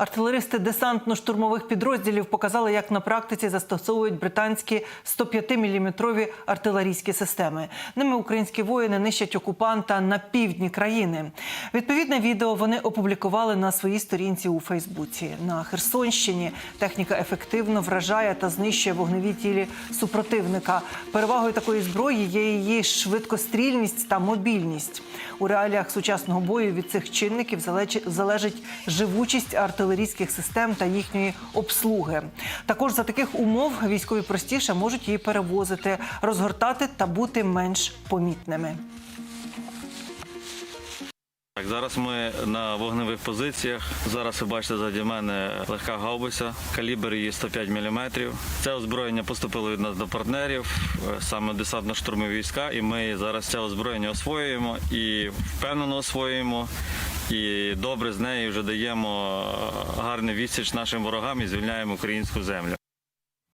Артилеристи десантно-штурмових підрозділів показали, як на практиці застосовують британські 105-мм артилерійські системи. Ними українські воїни нищать окупанта на півдні країни. Відповідне відео вони опублікували на своїй сторінці у Фейсбуці. На Херсонщині техніка ефективно вражає та знищує вогневі тілі супротивника. Перевагою такої зброї є її швидкострільність та мобільність. У реаліях сучасного бою від цих чинників залежить живучість артилерійських систем та їхньої обслуги. Також за таких умов військові простіше можуть її перевозити, розгортати та бути менш помітними. Так, зараз ми на вогневих позиціях. Зараз ви бачите заді мене легка гаубиця, калібр її 105 мм. Це озброєння поступило від нас до партнерів, е, саме десантно-штурмові війська, і ми зараз це озброєння освоюємо і впевнено освоюємо. І добре з нею вже даємо е, гарний відсіч нашим ворогам і звільняємо українську землю.